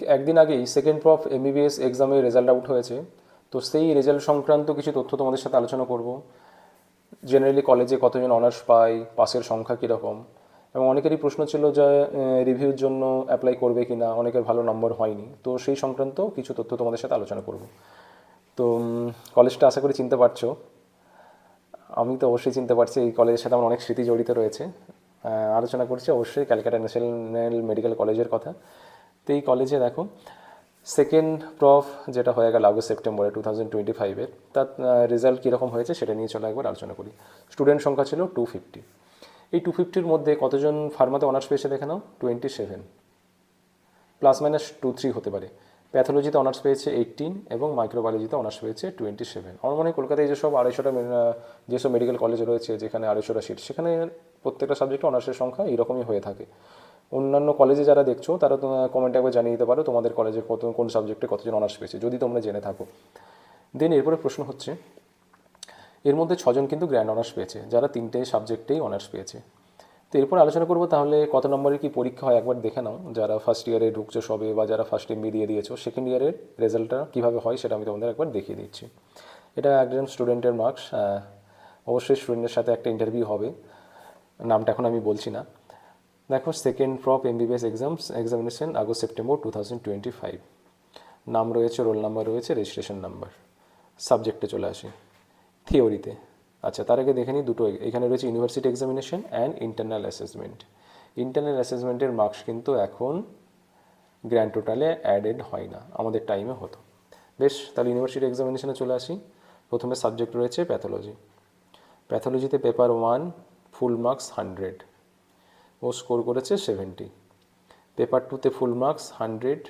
একদিন আগেই second prof MBBS এক্সামের রেজাল্ট আউট হয়েছে। তো সেই রেজাল্ট সংক্রান্ত কিছু তথ্য তোমাদের সাথে আলোচনা করব। জেনারেলি কলেজে কতজন অনার্স পায় পাসের সংখ্যা কীরকম? এবং অনেকেরই প্রশ্ন ছিল যে রিভিউর জন্য অ্যাপ্লাই করবে কি না অনেকের ভালো নম্বর হয়নি। তো সেই সংক্রান্ত কিছু তথ্য তোমাদের সাথে আলোচনা করব। তো কলেজটা আশা করি চিনতে পারছ। আমি তো অবশ্যই চিনতে পারছি, এই কলেজের সাথে আমার অনেক স্মৃতি জড়িত রয়েছে। আলোচনা করছি অবশ্যই ক্যালকাটা ন্যাশনাল মেডিকেল কলেজের কথা। তো এই কলেজে দেখো সেকেন্ড প্রফ যেটা হয়ে গেল আগস্ট সেপ্টেম্বরে টু থাউজেন্ড টোয়েন্টি ফাইভের তার রেজাল্ট কীরকম হয়েছে সেটা নিয়ে চলে একবার আলোচনা করি। স্টুডেন্ট সংখ্যা ছিল টু ফিফটি এই টু ফিফটির মধ্যে কতজন ফার্মাতে অনার্স পেয়েছে দেখে নাও? Twenty seven plus minus two three হতে পারে। প্যাথোলজিতে অনার্স পেয়েছে এইটিন এবং মাইক্রোবায়োলজিতে অনার্স পেয়েছে টোয়েন্টি সেভেন আমার মনে হয় কলকাতায় যেসব আড়াইশোটা যেসব মেডিকেল কলেজ রয়েছে, যেখানে আড়াইশোটা সিট সেখানে প্রত্যেকটা সাবজেক্টে অনার্সের সংখ্যা এইরকমই হয়ে থাকে। অন্যান্য কলেজে যারা দেখছ, তারা কমেন্টে একবার জানিয়ে দিতে পারো তোমাদের কলেজে কত, কোন সাবজেক্টে কতজন অনার্স পেয়েছে, যদি তোমরা জেনে থাকো। দেন এরপরে প্রশ্ন হচ্ছে, এর মধ্যে ছজন কিন্তু গ্র্যান্ড অনার্স পেয়েছে, যারা তিনটে সাবজেক্টেই অনার্স পেয়েছে। তো এরপর আলোচনা করব তাহলে কত নম্বরের কি পরীক্ষা হয় একবার দেখে নাও, যারা ফার্স্ট ইয়ারে ঢুকছো সবে বা যারা ফার্স্ট এমবি দিয়ে দিয়েছ সেকেন্ড ইয়ারের রেজাল্টটা কীভাবে হয় সেটা আমি তোমাদের একবার দেখিয়ে দিচ্ছি। এটা একজন স্টুডেন্টের মার্কস অবশ্যই স্টুডেন্টের সাথে একটা ইন্টারভিউ হবে, নামটা এখন আমি বলছি না। দেখো second prof MBBS exams examination August September two thousand twenty five নাম রয়েছে রোল নাম্বার রয়েছে রেজিস্ট্রেশন নাম্বার সাবজেক্টে চলে আসি। থিওরিতে আচ্ছা তার আগে দেখে নিই দুটো, এখানে রয়েছে university examination and internal assessment internal অ্যাসেসমেন্টের marks কিন্তু এখন গ্র্যান্ড টোটালে অ্যাডেড হয় না, আমাদের টাইমে হতো। বেশ, তাহলে ইউনিভার্সিটি এক্সামিনেশনে চলে আসি। প্রথমে সাবজেক্ট রয়েছে pathology প্যাথোলজিতে paper one full marks hundred ও স্কোর করেছে সেভেন্টি। পেপার টুতে ফুল মার্কস, হান্ড্রেড।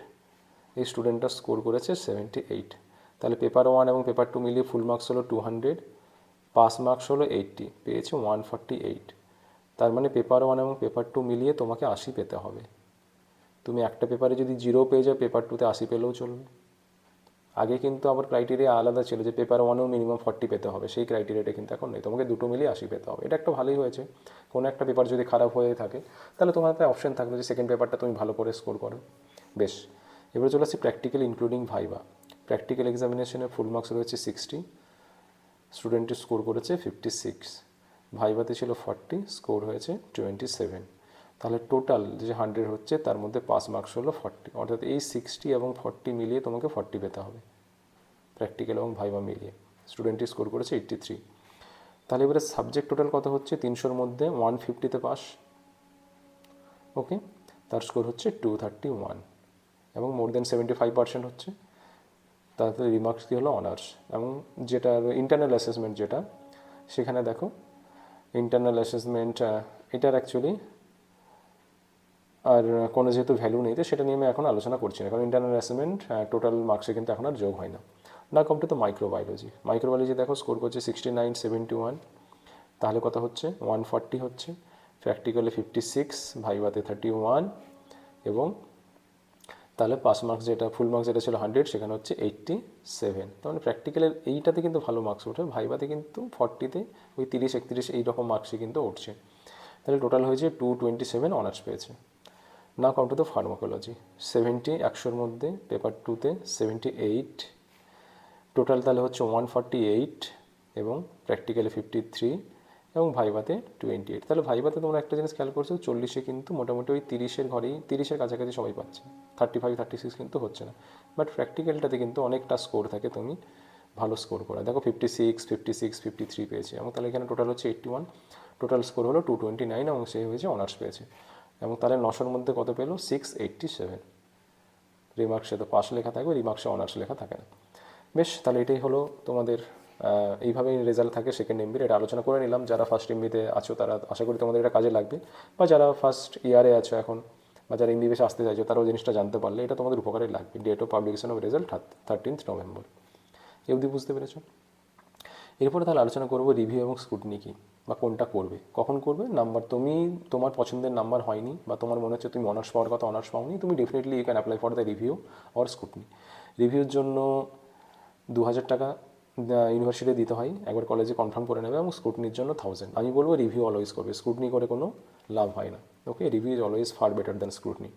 এই স্টুডেন্টটা স্কোর করেছে সেভেন্টি এইট। তাহলে পেপার ওয়ান এবং পেপার টু মিলিয়ে ফুল মার্কস হলো টু হান্ড্রেড, পাস মার্কস হলো এইটটি, পেয়েছে ওয়ান ফর্টি এইট। তার মানে পেপার ওয়ান এবং পেপার টু মিলিয়ে তোমাকে আশি পেতে হবে। তুমি একটা পেপারে যদি জিরো পেয়ে যাও, পেপার টুতে আশি পেলেও চলবে। আগে কিন্তু আবার ক্রাইটেরিয়া আলাদা ছিল যে পেপার ওয়ানেও মিনিমাম ফর্টি পেতে হবে। সেই ক্রাইটেরিয়াটা কিন্তু এখন নেই। তোমাকে দুটো মিলিয়ে আশি পেতে হবে। এটা একটা ভালোই হয়েছে। কোনো একটা পেপার যদি খারাপ হয়ে থাকে, তাহলে তোমার একটা অপশন থাকবে যে সেকেন্ড পেপারটা তুমি ভালো করে স্কোর করো। বেশ। এবারে চলে আসছি প্র্যাকটিক্যাল ইনক্লুডিং ভাইবা প্র্যাকটিক্যাল এক্সামিনেশনে ফুল মার্কস রয়েছে সিক্সটি স্টুডেন্টের স্কোর করেছে ফিফটি সিক্স ভাইভাতে ছিল ফর্টি স্কোর হয়েছে টোয়েন্টি সেভেন তাহলে টোটাল যে হান্ড্রেড হচ্ছে, তার মধ্যে পাস মার্কস হলো ফর্টি অর্থাৎ এই সিক্সটি এবং ফর্টি মিলিয়ে তোমাকে ফর্টি পেতে হবে। প্র্যাকটিক্যাল এবং ভাইভা মিলিয়ে। স্টুডেন্টটি স্কোর করেছে এইট্টি থ্রি তাহলে এবারে সাবজেক্ট টোটাল কত হচ্ছে? তিনশোর মধ্যে ওয়ান ফিফটিতে পাস ওকে তার স্কোর হচ্ছে টু থার্টি ওয়ান এবং more than seventy five percent হচ্ছে। তাতে রিমার্কস কী হলো? অনার্স এবং যেটা ইন্টারনাল অ্যাসেসমেন্ট যেটা, সেখানে দেখো ইন্টারনাল অ্যাসেসমেন্ট এটার অ্যাকচুয়ালি আর কোনো যেহেতু ভ্যালু নেই, তো সেটা নিয়ে আমি এখন আলোচনা করছি না। কারণ ইন্টারনাল অ্যাসেসমেন্ট টোটাল মার্কসে কিন্তু এখন আর যোগ হয় না। না কম টু তো মাইক্রোবায়োলজি মাইক্রোবায়োলজি দেখো স্কোর করছে সিক্সটি নাইন সেভেন্টি ওয়ান তাহলে কত হচ্ছে? ওয়ান ফর্টি হচ্ছে। প্র্যাকটিক্যালে ফিফটি সিক্স ভাইভাতে থার্টি ওয়ান এবং তাহলে পাস মার্কস যেটা ফুল মার্কস যেটা ছিল হান্ড্রেড সেখানে হচ্ছে এইট্টি সেভেন তার মানে প্র্যাকটিক্যালের এইটাতে কিন্তু ভালো মার্কস ওঠে। ভাইভাতে কিন্তু ফর্টিতে ওই তিরিশ, একত্রিশ এই রকম মার্কসই কিন্তু উঠছে তাহলে টোটাল হয়েছে টু টোয়েন্টি সেভেন অনার্স পেয়েছে। না count to the pharmacology seventy একশোর মধ্যে পেপার টুতে সেভেন্টি এইট টোটাল তাহলে হচ্ছে ওয়ান ফর্টি এইট এবং প্র্যাকটিক্যালি ফিফটি থ্রি এবং ভাইভাতে টোয়েন্টি এইট তাহলে ভাইভাতে তোমরা একটা জিনিস খেয়াল করছ, চল্লিশে কিন্তু মোটামুটি ওই তিরিশের ঘরেই, তিরিশের কাছাকাছি সবাই পাচ্ছে। থার্টি ফাইভ থার্টি সিক্স কিন্তু হচ্ছে না। বাট প্র্যাকটিক্যালটাতে কিন্তু অনেকটা স্কোর থাকে তুমি ভালো স্কোর করা। দেখো fifty six fifty six fifty three পেয়েছে। এবং তাহলে এখানে টোটাল হচ্ছে এইট্টি ওয়ান টোটাল স্কোর হলো টু টোয়েন্টি নাইন এবং সে হয়েছে অনার্স পেয়েছে। এবং তাহলে নশোর মধ্যে কত পেল? সিক্স এইট্টি সেভেন রিমার্কসে তো পাস লেখা থাকবে রিমার্কসে অনার্স লেখা থাকে না। বেশ, তাহলে এটাই হলো তোমাদের এইভাবেই রেজাল্ট থাকে সেকেন্ড এমবির এটা আলোচনা করে নিলাম। যারা ফার্স্ট এমবিতে আছো, তারা আশা করি তোমাদের এটা কাজে লাগবে। বা যারা ফার্স্ট ইয়ারে আছো এখন, বা যারা এমবিবিএস আসতে চাইছো, তারাও জিনিসটা জানতে পারলে এটা তোমাদের উপকারে লাগবে। Date of publication of result thirteenth November এই অবধি বুঝতে পেরেছ? এরপরে তাহলে আলোচনা করব রিভিউ এবং স্কুটনি কি, বা কোনটা করবে, কখন করবে নাম্বার তুমি, তোমার পছন্দের নাম্বার হয়নি, বা তোমার মনে হচ্ছে তুমি অনার্স পাওয়ার কথা অনার্স পাওনি, তুমি definitely you can apply for the review or scrutiny রিভিউর জন্য দু হাজার টাকা ইউনিভার্সিটি দিতে হয়, একবার কলেজে কনফার্ম করে নেবে এবং স্কুটনির জন্য থাউজেন্ড আমি বলব রিভিউ অলওয়েজ করবে স্কুটনি করে কোনো লাভ হয় না okay review is always far better than scrutiny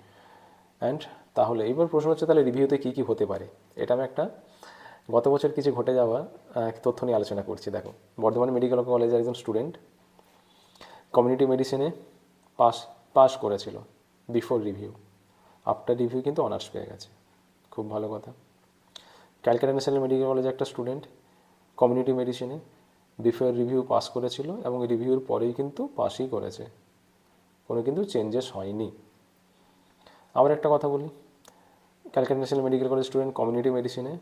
and তাহলে এবার প্রশ্ন হচ্ছে তাহলে রিভিউতে কী কী হতে পারে? এটা আমি একটা গত বছর কিছু ঘটে যাওয়া আহ, তথ্য নিয়ে আলোচনা করছি। দেখো বর্ধমান মেডিকেল কলেজের একজন স্টুডেন্ট কমিউনিটি মেডিসিনে পাস পাস করেছিল বিফোর রিভিউ আফটার রিভিউ কিন্তু অনার্স পেয়ে গেছে। খুব ভালো কথা। ক্যালকাটা ন্যাশনাল মেডিকেল কলেজে একটা স্টুডেন্ট কমিউনিটি মেডিসিনে বিফোর রিভিউ পাস করেছিল এবং রিভিউর পরেই কিন্তু পাসই করেছে। কোনো কিন্তু চেঞ্জেস হয়নি। আবার একটা কথা বলি। Calcutta national medical college student community মেডিসিনে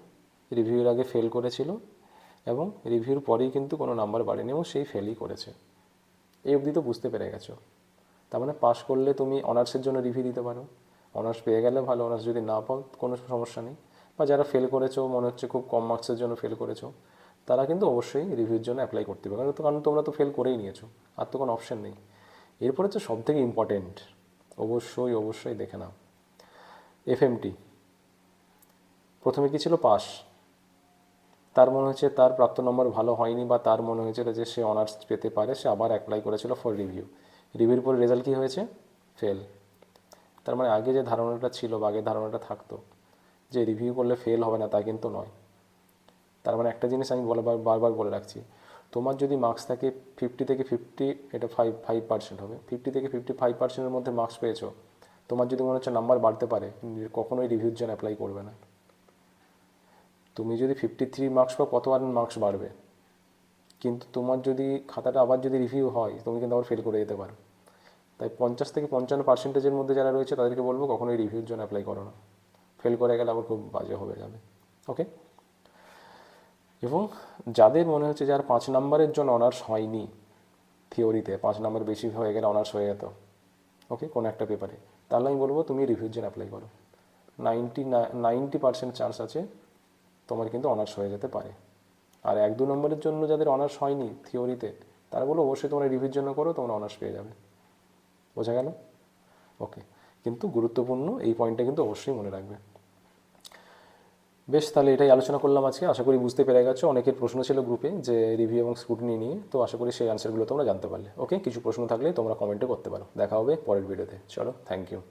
রিভিউর আগে ফেল করেছিল এবং রিভিউর পরেই কিন্তু কোনো নাম্বার বাড়েনি এবং সেই ফেলই করেছে। এই অবধি তো বুঝতে পেরে গেছো। তার মানে পাস করলে তুমি অনার্সের জন্য রিভিউ দিতে পারো। অনার্স পেয়ে গেলে ভালো অনার্স যদি না পাও, কোনো সমস্যা নেই। বা যারা ফেল করেছ, মনে হচ্ছে খুব কম মার্কসের জন্য ফেল করেছ, তারা কিন্তু অবশ্যই রিভিউর জন্য অ্যাপ্লাই করতে পারবে কারণ কারণ তোমরা তো ফেল করেই নিয়েছো, আর তো কোনো অপশন নেই। এরপর হচ্ছে সব থেকে ইম্পর্টেন্ট অবশ্যই অবশ্যই দেখে নাও। এফএমটি প্রথমে কী ছিল? পাস তার মনে হচ্ছে তার প্রাপ্ত নম্বর ভালো হয়নি বা তার মনে হয়েছিল যে সে অনার্স পেতে পারে, সে আবার অ্যাপ্লাই করেছিল ফর রিভিউ রিভিউর পরে রেজাল্ট কী হয়েছে? ফেল তার মানে আগে যে ধারণাটা ছিল বা আগের ধারণাটা থাকতো যে রিভিউ করলে ফেল হবে না, তা কিন্তু নয়। তার মানে একটা জিনিস আমি বলে বারবার বলে রাখছি, তোমার যদি মার্কস থাকে ফিফটি থেকে ফিফটি এটা ফাইভ ফাইভ পার্সেন্ট হবে। ফিফটি থেকে ফিফটি ফাইভ পার্সেন্টের মধ্যে মার্কস পেয়েছ, তোমার যদি মনে হচ্ছে নাম্বার বাড়তে পারে, কখনোই রিভিউর জন্য অ্যাপ্লাই করবে না। তুমি যদি ফিফটি থ্রি মার্কস পাও কত আর মার্কস বাড়বে? কিন্তু তোমার যদি খাতাটা আবার যদি রিভিউ হয়, তুমি কিন্তু আবার ফেল করে যেতে পারো। তাই পঞ্চাশ থেকে পঞ্চান্ন পার্সেন্টেজের মধ্যে যারা রয়েছে, তাদেরকে বলব কখনোই রিভিউর জন্য অ্যাপ্লাই করো না। ফেল করে গেলে আবার খুব বাজে হয়ে যাবে। ওকে এবং যাদের মনে হচ্ছে যার পাঁচ নাম্বারের জন্য অনার্স হয়নি থিওরিতে পাঁচ নাম্বার বেশি হয়ে গেলে অনার্স হয়ে যেত। ওকে কোনো একটা পেপারে তাহলে আমি বলব তুমি রিভিউর জন্য অ্যাপ্লাই করো। নাইনটি নাইনটি পার্সেন্ট চান্স আছে তোমার কিন্তু অনার্স হয়ে যেতে পারে। আর এক দু নম্বরের জন্য যাদের অনার্স হয়নি থিওরিতে তারা বলো অবশ্যই তোমরা রিভিউর জন্য করো, তোমরা অনার্স পেয়ে যাবে। বোঝা গেল? ওকে কিন্তু গুরুত্বপূর্ণ এই পয়েন্টটা কিন্তু অবশ্যই মনে রাখবে। বেশ, তাহলে এটাই আলোচনা করলাম আজকে। আশা করি বুঝতে পেরে গেছো। অনেকের প্রশ্ন ছিল গ্রুপে যে রিভিউ এবং স্কুটনি নিয়ে, তো আশা করি সেই আনসারগুলো তোমরা জানতে পারলে। ওকে কিছু প্রশ্ন থাকলে তোমরা কমেন্টে করতে পারো। দেখা হবে পরের ভিডিওতে চলো থ্যাংক ইউ